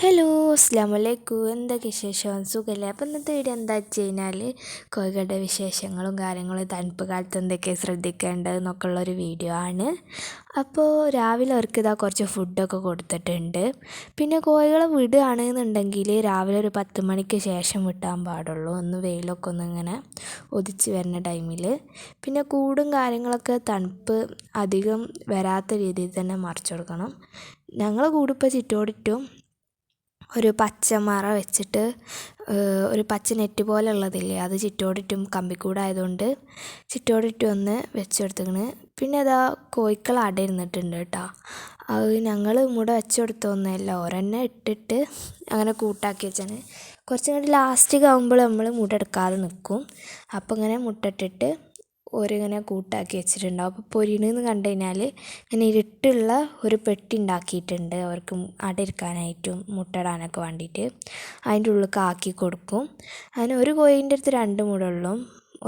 Hello അസ്സാം വലൈക്കും എന്തൊക്കെ വിശേഷം? സുഖമല്ലേ അപ്പോൾ ഇന്നത്തെ വീഡിയോ എന്താ വെച്ച് കഴിഞ്ഞാൽ കോഴികളുടെ വിശേഷങ്ങളും കാര്യങ്ങളും തണുപ്പ് കാലത്ത് എന്തൊക്കെ ശ്രദ്ധിക്കേണ്ടത് എന്നൊക്കെ ഉള്ളൊരു വീഡിയോ ആണ്. അപ്പോൾ രാവിലെ അവർക്ക് ഇതാ കുറച്ച് ഫുഡൊക്കെ കൊടുത്തിട്ടുണ്ട്. പിന്നെ കോഴികളെ വിടുകയാണെന്നുണ്ടെങ്കിൽ രാവിലെ ഒരു പത്ത് മണിക്ക് ശേഷം വിട്ടാൻ പാടുള്ളൂ. ഒന്ന് വെയിലൊക്കെ ഒന്ന് ഇങ്ങനെ ഒതിച്ച് വരുന്ന ടൈമിൽ പിന്നെ കൂടും കാര്യങ്ങളൊക്കെ തണുപ്പ് അധികം വരാത്ത രീതിയിൽ തന്നെ മറിച്ചു കൊടുക്കണം. ഞങ്ങൾ കൂടിപ്പോൾ ചുറ്റോടിറ്റും ഒരു പച്ചമറ വെച്ചിട്ട് ഒരു പച്ച നെറ്റ് പോലെ ഉള്ളതില്ലേ അത് ചുറ്റോടിറ്റും കമ്പിക്കൂടായതുകൊണ്ട് ചുറ്റോടിറ്റും ഒന്ന് വെച്ചെടുത്തേക്കണ് പിന്നെ അതാ കോഴിക്കൾ അടയിരുന്നിട്ടുണ്ട് കേട്ടോ. അത് ഞങ്ങൾ മുട വെച്ച് ഓരെന്നെ ഇട്ടിട്ട് അങ്ങനെ കൂട്ടാക്കി വെച്ചാണ് കുറച്ചും കൂടി ലാസ്റ്റ് ആകുമ്പോൾ നമ്മൾ മുട എടുക്കാതെ നിൽക്കും അപ്പോൾ ഇങ്ങനെ മുട്ടിട്ടിട്ട് ഓരിങ്ങനെ കൂട്ടാക്കി വെച്ചിട്ടുണ്ടാവും. അപ്പോൾ പൊരിണെന്ന് കണ്ടു കഴിഞ്ഞാൽ ഇങ്ങനെ ഇരുട്ടുള്ള ഒരു പെട്ടി ഉണ്ടാക്കിയിട്ടുണ്ട്. അവർക്ക് അടയിരിക്കാനായിട്ടും മുട്ടയിടാനൊക്കെ വേണ്ടിയിട്ട് അതിന്റെ ഉള്ളിലേക്ക് ആക്കി കൊടുക്കും. അതിന് ഒരു കോയിന്റെ അടുത്ത് രണ്ട് മുടയുള്ളൂ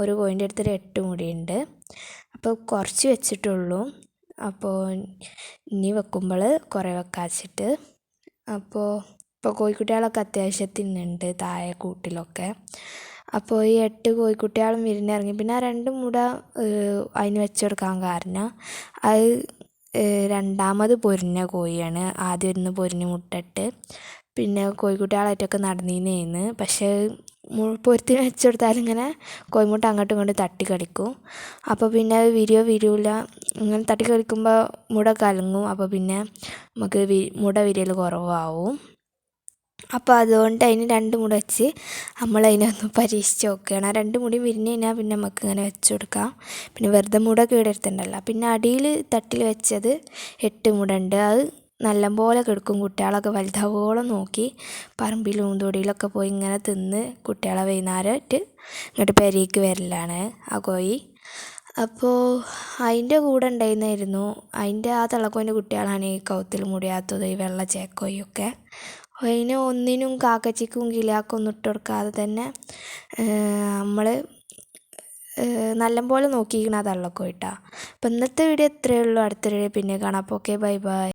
ഒരു കോയിന്റെ അടുത്ത് ഒരു എട്ട് മുടിയുണ്ട്. അപ്പോൾ കുറച്ച് വെച്ചിട്ടുള്ളൂ. അപ്പോൾ ഇനി വെക്കുമ്പോൾ കുറേ വെക്കാച്ചിട്ട്. അപ്പോൾ ഇപ്പോൾ കോഴിക്കുട്ടികളൊക്കെ അത്യാവശ്യത്തിനുണ്ട് താഴെ കൂട്ടിലൊക്കെ. അപ്പോൾ ഈ എട്ട് കോഴിക്കുട്ടികളും വിരുന്നിറങ്ങി പിന്നെ ആ രണ്ട് മുട അതിന് വെച്ച് കൊടുക്കാൻ കാരണം അത് രണ്ടാമത് പൊരിഞ്ഞ കോഴിയാണ്. ആദ്യം ഇരുന്ന് പൊരിഞ്ഞ് മുട്ടയിട്ട്. പിന്നെ കോഴിക്കുട്ടികളായിട്ടൊക്കെ നടന്നീനേന്ന് പക്ഷേ പൊരുത്തി വെച്ച് കൊടുത്താൽ ഇങ്ങനെ കോഴിമുട്ട അങ്ങോട്ടും ഇങ്ങോട്ടും തട്ടി കളിക്കും. അപ്പോൾ പിന്നെ അത് വിരിയോ വിരിയില്ല ഇങ്ങനെ തട്ടി കളിക്കുമ്പോൾ മുട കലങ്ങും. അപ്പോൾ പിന്നെ നമുക്ക് മുട വിരിയൽ കുറവാവും. അപ്പോൾ അതുകൊണ്ട് അതിന് രണ്ട് മുടി വെച്ച് നമ്മൾ അതിനൊന്ന് പരീക്ഷിച്ച് നോക്കുകയാണ്. ആ രണ്ട് മുടി വിരിഞ്ഞ് കഴിഞ്ഞാൽ പിന്നെ നമുക്ക് ഇങ്ങനെ വെച്ച് കൊടുക്കാം. പിന്നെ വെറുതെ മുട എടുത്തിട്ടുണ്ടല്ലോ. പിന്നെ അടിയിൽ തട്ടിൽ വെച്ചത് എട്ട് മുടുണ്ട്. അത് നല്ലപോലെ കിടക്കും കുട്ടികളൊക്കെ വലുതാവോളം നോക്കി പറമ്പിലും തൊടിയിലൊക്കെ പോയി ഇങ്ങനെ തിന്ന് കുട്ടികളെ വൈകുന്നേരമായിട്ട് ഇങ്ങോട്ട് പെരേക്ക് വരലാണ്. ആ കോഴി. അപ്പോൾ അതിന്റെ കൂടെ ഉണ്ടായിരുന്നായിരുന്നു. അതിന്റെ ആ തിളക്കോന്റെ കുട്ടികളാണ് ഈ കൗത്തിൽ മുടിയാത്തത് ഈ വെള്ള ചേക്കോയൊക്കെ അതിന് ഒന്നിനും കാക്കച്ചിക്കും കിളിയാക്കും ഒന്നും ഇട്ട് കൊടുക്കാതെ തന്നെ നമ്മൾ നല്ലപോലെ നോക്കിയിരിക്കണം ആ തള്ളക്കോയിട്ടാ. അപ്പം ഇന്നത്തെ വീഡിയോ ഇത്രയേ ഉള്ളൂ. അടുത്ത വീഡിയോ പിന്നെ കാണാം. അപ്പോൾ ഓക്കെ ബൈ ബൈ